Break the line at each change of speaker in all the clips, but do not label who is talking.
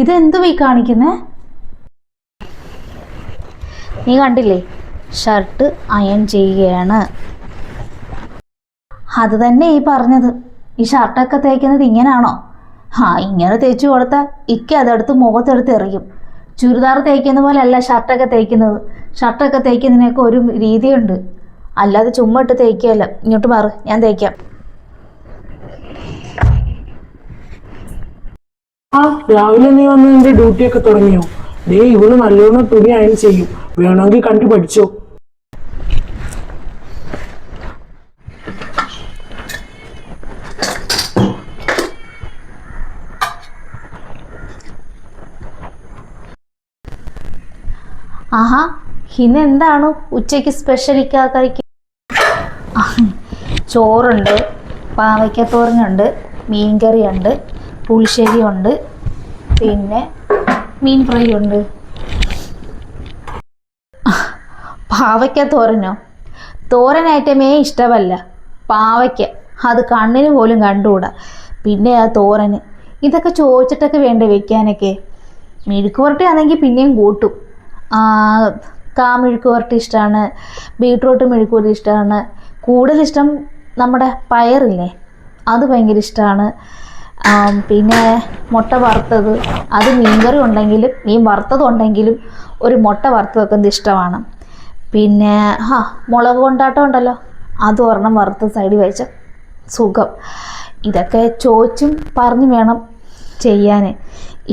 ഇതെന്തുവാ ഈ കാണിക്കുന്നേ? നീ കണ്ടില്ലേ? ഷർട്ട് അയൺ ചെയ്യുകയാണ്. അത് തന്നെ ഈ പറഞ്ഞത്. ഈ ഷർട്ടൊക്കെ തേക്കുന്നത് ഇങ്ങനാണോ? ആ ഇങ്ങനെ തേച്ചു കൊടുത്താൽ ഇക്ക അതെടുത്ത് മുഖത്തെടുത്ത് എറിയും. ചുരിദാർ തേക്കുന്ന പോലെ അല്ല ഷർട്ടൊക്കെ തേക്കുന്നത്. ഷർട്ടൊക്കെ തേക്കുന്നതിനൊക്കെ ഒരു രീതിയുണ്ട്. അല്ലാതെ ചുമ്മാ ഇട്ട് തേക്കുകയല്ല. ഇങ്ങോട്ട് മാറ് ഞാൻ തേക്കാം.
ആ രാവിലെ നീ വന്ന് നിന്റെ ഡ്യൂട്ടി ഒക്കെ തുടങ്ങിയോ? ദേ ഇവൾ നല്ലോണം തുണി അയൺ ചെയ്യും. വേണമെങ്കിൽ കണ്ടു പഠിച്ചോ.
ആഹാ ഇന്ന് എന്താണ് ഉച്ചയ്ക്ക് സ്പെഷ്യൽ കഴിക്കും ചോറുണ്ട് പാവയ്ക്കത്തോറിനുണ്ട് മീൻകറിയുണ്ട്. പുളിശ്ശേരി ഉണ്ട് പിന്നെ മീൻ ഫ്രൈ ഉണ്ട് പാവയ്ക്ക തോരനോ? തോരൻ ഐറ്റമേ ഇഷ്ടമല്ല. പാവയ്ക്ക. അത് കണ്ണിന് പോലും കണ്ടുകൂടാ. പിന്നെ ആ തോരന്. ഇതൊക്കെ ചോദിച്ചിട്ടൊക്കെ വേണ്ടേ വെക്കാനൊക്കെ? മെഴുക്ക് പുരട്ടി ആണെങ്കിൽ പിന്നെയും കൂട്ടും. കാ മെഴുക്ക് പുരട്ടി ഇഷ്ടമാണ്. ബീട്രൂട്ട് മെഴുക്ക് പുരട്ടി ഇഷ്ടമാണ്. കൂടുതലിഷ്ടം നമ്മുടെ പയറില്ലേ? അത് ഭയങ്കര ഇഷ്ടമാണ്. പിന്നെ മുട്ട വറുത്തത്. അത് മീൻകറി ഉണ്ടെങ്കിലും മീൻ വറുത്തത് ഉണ്ടെങ്കിലും ഒരു മുട്ട വറുത്ത് വെക്കുന്നത് ഇഷ്ടമാണ്. പിന്നെ ആ മുളക് കൊണ്ടാട്ടം ഉണ്ടല്ലോ. അത് ഒരെണ്ണം വറുത്ത് സൈഡിൽ വെച്ച സുഖം. ഇതൊക്കെ ചോദിച്ചും പറഞ്ഞു വേണം ചെയ്യാൻ.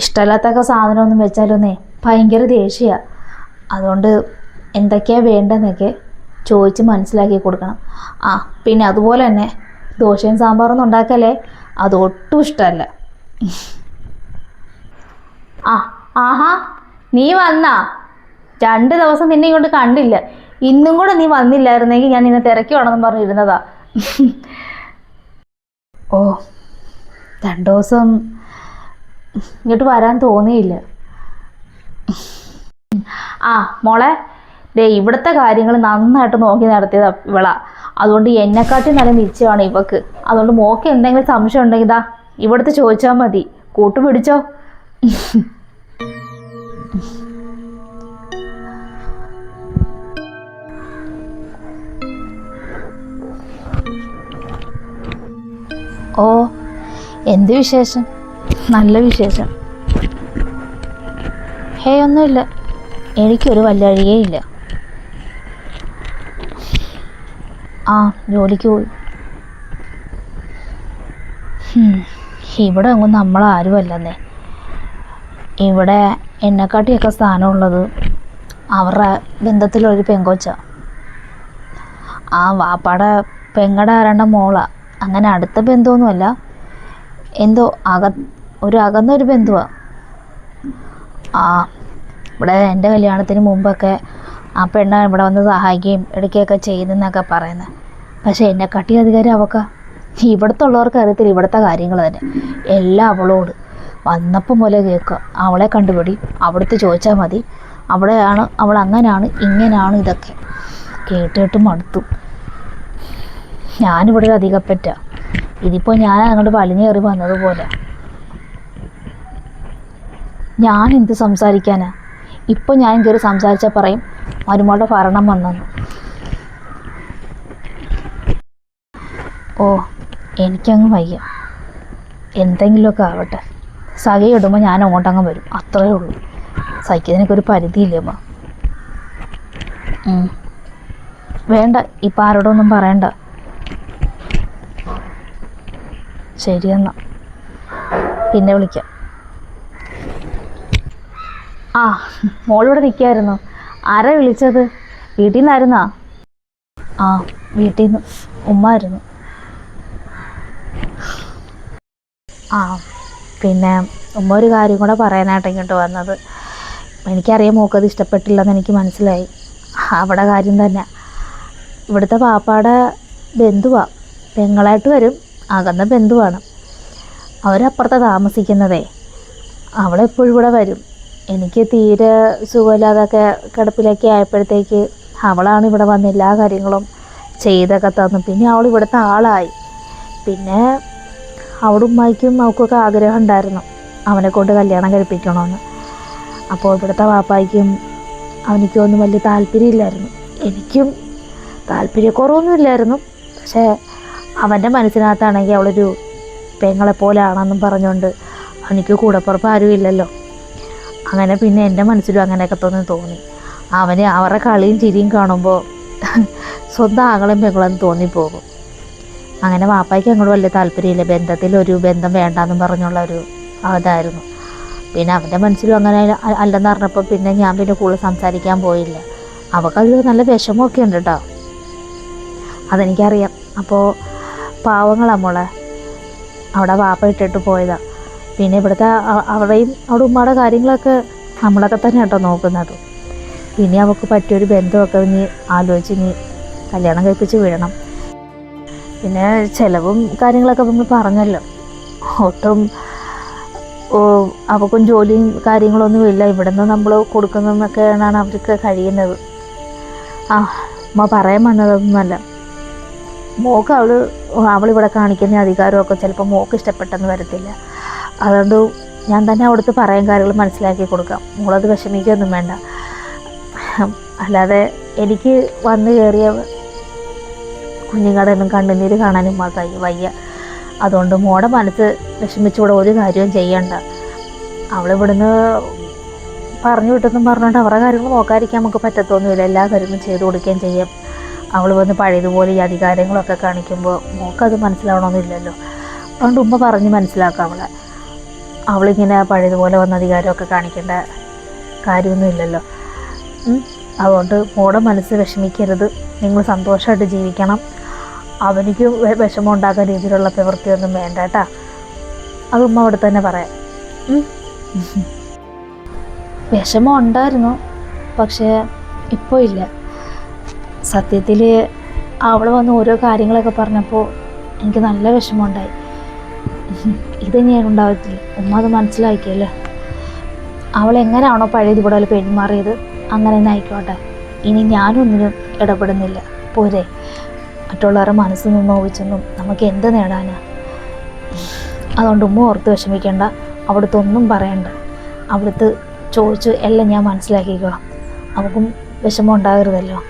ഇഷ്ടമില്ലാത്തൊക്കെ സാധനമൊന്നും വെച്ചാലൊന്നേ ഭയങ്കര ദേഷ്യമാണ് അതുകൊണ്ട് എന്തൊക്കെയാണ് വേണ്ടതെന്നൊക്കെ ചോദിച്ച് മനസ്സിലാക്കി കൊടുക്കണം. ആ പിന്നെ അതുപോലെ തന്നെ ദോശയും സാമ്പാറൊന്നും ഉണ്ടാക്കല്ലേ? അത് ഒട്ടും ഇഷ്ടമല്ല ആ ആഹാ നീ വന്നാ. രണ്ട് ദിവസം നിന്നെ ഇങ്ങോട്ട് കണ്ടില്ല. ഇന്നും കൂടെ നീ വന്നില്ലായിരുന്നെങ്കിൽ ഞാൻ നിന്നെ തിരക്കി വേണമെന്ന് പറഞ്ഞിരുന്നതാ. ഓ രണ്ടു ദിവസം ഇങ്ങോട്ട് വരാൻ തോന്നിയില്ല. ആ മോളെ ദേ ഇവിടുത്തെ കാര്യങ്ങൾ നന്നായിട്ട് നോക്കി നടത്തിയത് ഇവളാ. അതുകൊണ്ട് എന്നെക്കാട്ടി നല്ല മിച്ചമാണ് ഇവക്ക്. അതുകൊണ്ട് മോക്ക് എന്തെങ്കിലും സംശയം ഉണ്ടെങ്കിൽ ഇതാ ഇവിടുത്തെ ചോദിച്ചാൽ മതി. കൂട്ടുപിടിച്ചോ ഓ എന്ത് വിശേഷം? നല്ല വിശേഷം. ഹേ ഒന്നുമില്ല. എനിക്കൊരു വല്ലഴിയേ ഇല്ല. ആ ജോലിക്ക് പോയി. ഇവിടെ ഒന്നും നമ്മളാരുമല്ലെന്നേ ഇവിടെ എന്നെക്കാട്ടിയൊക്കെ സ്ഥാനമുള്ളത് അവരുടെ ബന്ധത്തിലൊരു പെങ്കൊച്ച. ആ വാപ്പാടെ പെങ്ങടെ ആരണ്ട മോളാ. അങ്ങനെ അടുത്ത ബന്ധമൊന്നുമല്ല. എന്തോ അക ഒരു അകന്ന ഒരു ബന്ധുവാണ് ആ ഇവിടെ എന്റെ കല്യാണത്തിന് മുമ്പൊക്കെ ആ പെണ്ണ് ഇവിടെ വന്ന് സഹായിക്കുകയും എടുക്കുകയൊക്കെ ചെയ്യുന്നെന്നൊക്കെ പറയുന്നത് പക്ഷേ കട്ടി അധികാരം അവക്ക ഇവിടുത്തെ ഉള്ളവർക്ക് അറിയത്തില്ല ഇവിടുത്തെ കാര്യങ്ങൾ തന്നെ. എല്ലാം അവളോട്. വന്നപ്പം പോലെ കേൾക്കുക. അവളെ കണ്ടുപിടി. അവിടുത്തെ ചോദിച്ചാൽ മതി. അവിടെയാണ് അവൾ അങ്ങനെയാണ് ഇങ്ങനെയാണ് ഇതൊക്കെ. കേട്ട് കേട്ട് മടുത്തു. ഞാനിവിടെ ഒരു അധികപ്പറ്റ ഇതിപ്പോൾ ഞാൻ അങ്ങോട്ട് വലിഞ്ഞേറി വന്നതുപോലെ ഞാൻ എന്ത് സംസാരിക്കാനാ? ഇപ്പോൾ ഞാൻ കയറി സംസാരിച്ചാൽ പറയും മരുമകളുടെ ഭരണം വന്നെന്ന് ഓ എനിക്കങ്ങ് വയ്യ. എന്തെങ്കിലുമൊക്കെ ആവട്ടെ. സഖി ഇടുമ്പോൾ ഞാൻ അങ്ങോട്ടങ്ങ് വരും. അത്രേ ഉള്ളൂ. സഹിക്കുന്നതിനൊക്കെ ഒരു പരിധിയില്ലേ അമ്മ വേണ്ട ഇപ്പം ആരോടൊന്നും പറയണ്ട. ശരിയെന്നാ പിന്നെ വിളിക്കാം. ആ മോളിവിടെ നിൽക്കായിരുന്നു ആരാ വിളിച്ചത്? വീട്ടിൽ നിന്നായിരുന്നാ ആ വീട്ടിൽ നിന്ന് ഉമ്മായിരുന്നു. ആ പിന്നെ ഉമ്മ ഒരു കാര്യം കൂടെ പറയാനായിട്ട് ഇങ്ങോട്ട് വന്നത്. എനിക്കറിയാം മോക്കത് ഇഷ്ടപ്പെട്ടില്ലെന്ന് എനിക്ക് മനസ്സിലായി. അവിടെ കാര്യം തന്നെ. ഇവിടുത്തെ പാപ്പാടെ ബന്ധുവാ. പെങ്ങളായിട്ട് വരും അകന്ന ബന്ധുവാണ്. അവരപ്പുറത്ത് താമസിക്കുന്നതേ. അവളെപ്പോഴും ഇവിടെ വരും. എനിക്ക് തീരെ സുഖമില്ലാതൊക്കെ കിടപ്പിലൊക്കെ ആയപ്പോഴത്തേക്ക് അവളാണ് ഇവിടെ വന്ന എല്ലാ കാര്യങ്ങളും ചെയ്തൊക്കെ തന്നു. പിന്നെ അവൾ ഇവിടുത്തെ ആളായി. പിന്നെ അവിടെ ഉമ്മായിക്കും അവൾക്കൊക്കെ ആഗ്രഹം ഉണ്ടായിരുന്നു അവനെ കൊണ്ട് കല്യാണം കഴിപ്പിക്കണമെന്ന്. അപ്പോൾ ഇവിടുത്തെ വാപ്പായ്ക്കും അവനിക്കും ഒന്നും വലിയ താല്പര്യമില്ലായിരുന്നു. എനിക്കും താല്പര്യക്കുറവൊന്നുമില്ലായിരുന്നു പക്ഷേ അവന്റെ മനസ്സിനകത്താണെങ്കിൽ അവളൊരു പെങ്ങളെ പോലെ ആണെന്നും പറഞ്ഞുകൊണ്ട് അവനിക്ക് കൂടപ്പുറപ്പ് ആരും ഇല്ലല്ലോ അങ്ങനെ പിന്നെ എന്റെ മനസ്സിലും അങ്ങനെയൊക്കെ തന്നെ തോന്നി. അവന് അവരുടെ കളിയും ചിരിയും കാണുമ്പോൾ സ്വന്തം ആങ്ങളും പെങ്ങളും തോന്നിപ്പോകും. അങ്ങനെ വാപ്പായ്ക്ക് അങ്ങോട്ട് വലിയ താല്പര്യമില്ല. ബന്ധത്തിൽ ഒരു ബന്ധം വേണ്ടെന്ന് പറഞ്ഞുള്ള ഒരു അതായിരുന്നു. പിന്നെ അവന്റെ മനസ്സിലും അങ്ങനെ അല്ലെന്ന് പറഞ്ഞപ്പോൾ പിന്നെ ഞാൻ പിന്നെ കൂടുതൽ സംസാരിക്കാൻ പോയില്ല. അവൾക്കതിൽ നല്ല വിഷമമൊക്കെ ഉണ്ട് കേട്ടോ അതെനിക്കറിയാം. അപ്പോൾ പാവങ്ങളാ മോളെ. അവിടെ വാപ്പ ഇട്ടിട്ട് പോയതാ. പിന്നെ ഇവിടുത്തെ അവിടെയും അവിടെ ഉമ്മയുടെ കാര്യങ്ങളൊക്കെ നമ്മളൊക്കെ തന്നെ കേട്ടോ നോക്കുന്നത്. പിന്നെ അവൾക്ക് പറ്റിയൊരു ബന്ധമൊക്കെ ഇനി ആലോചിച്ച് ഇനി കല്യാണം കഴിപ്പിച്ച് വിടണം. പിന്നെ ചിലവും കാര്യങ്ങളൊക്കെ നമ്മൾ പറഞ്ഞല്ലോ. ഒട്ടും അവൾക്കും ജോലിയും കാര്യങ്ങളൊന്നും ഇല്ല. ഇവിടെ നിന്ന് നമ്മൾ കൊടുക്കുന്നതെന്നൊക്കെയാണ് അവർക്ക് കഴിയുന്നത്. ആ അമ്മ പറയാൻ വന്നതൊന്നുമല്ല മോക്ക് അവൾ അവളിവിടെ കാണിക്കുന്ന അധികാരമൊക്കെ ചിലപ്പോൾ മോക്ക് ഇഷ്ടപ്പെട്ടെന്ന് വരത്തില്ല. അതുകൊണ്ട് ഞാൻ തന്നെ അവിടുത്തെ പറയാൻ കാര്യങ്ങൾ മനസ്സിലാക്കി കൊടുക്കാം. മോളത് വിഷമിക്കൊന്നും വേണ്ട. അല്ലാതെ എനിക്ക് വന്നു കയറിയ കുഞ്ഞുങ്ങളുടെ ഒന്നും കണ്ണുനീര് കാണാനും മകായി വയ്യ അതുകൊണ്ട് മോടെ മനസ്സ് വിഷമിച്ചുകൂടെ ഒരു കാര്യവും ചെയ്യണ്ട. അവളിവിടുന്ന് പറഞ്ഞു വിട്ടെന്നും പറഞ്ഞുകൊണ്ട് അവരുടെ കാര്യങ്ങൾ നോക്കാതിരിക്കാൻ നമുക്ക് പറ്റത്തൊന്നുമില്ല. എല്ലാ കാര്യങ്ങളും ചെയ്തു കൊടുക്കുകയും ചെയ്യാം. അവൾ വന്ന് പഴയതുപോലെ ഈ അധികാരങ്ങളൊക്കെ കാണിക്കുമ്പോൾ മോക്കത് മനസ്സിലാവണമെന്നില്ലല്ലോ അതുകൊണ്ട് ഉമ്മ പറഞ്ഞ് മനസ്സിലാക്കാം അവളെ. അവളിങ്ങനെ പഴയതുപോലെ വന്ന അധികാരമൊക്കെ കാണിക്കേണ്ട കാര്യമൊന്നുമില്ലല്ലോ. അതുകൊണ്ട് മോടെ മനസ്സ് വിഷമിക്കരുത്. നിങ്ങൾ സന്തോഷമായിട്ട് ജീവിക്കണം. അവനിക്ക് വിഷമം ഉണ്ടാക്കുന്ന രീതിയിലുള്ള പ്രവൃത്തിയൊന്നും വേണ്ട കേട്ടാ. അത് ഉമ്മ അവിടെ തന്നെ പറയാം. വിഷമം ഉണ്ടായിരുന്നു പക്ഷേ ഇപ്പോൾ ഇല്ല. സത്യത്തിൽ അവൾ വന്ന് ഓരോ കാര്യങ്ങളൊക്കെ പറഞ്ഞപ്പോൾ എനിക്ക് നല്ല വിഷമമുണ്ടായി. ഇത് ഞാൻ ഉണ്ടാവത്തില്ല. ഉമ്മ അത് മനസ്സിലാക്കിയല്ലേ? അവൾ എങ്ങനെയാണോ പഴയതുപോലെ പെരുമാറിയത്? അങ്ങനെ തന്നെ ആയിക്കോട്ടെ. ഇനി ഞാനൊന്നിനും ഇടപെടുന്നില്ല. പോരെ. മറ്റുള്ളവരുടെ മനസ്സിൽ നിന്ന് നോവിച്ചൊന്നും നമുക്ക് എന്ത് നേടാനാ? അതുകൊണ്ട് ഉമ്മ ഓർത്ത് വിഷമിക്കേണ്ട. അവിടുത്തെ ഒന്നും പറയണ്ട. അവിടുത്തെ ചോദിച്ച് എല്ലാം ഞാൻ മനസ്സിലാക്കിക്കോളാം. അവക്കും വിഷമം ഉണ്ടാകരുതല്ലോ.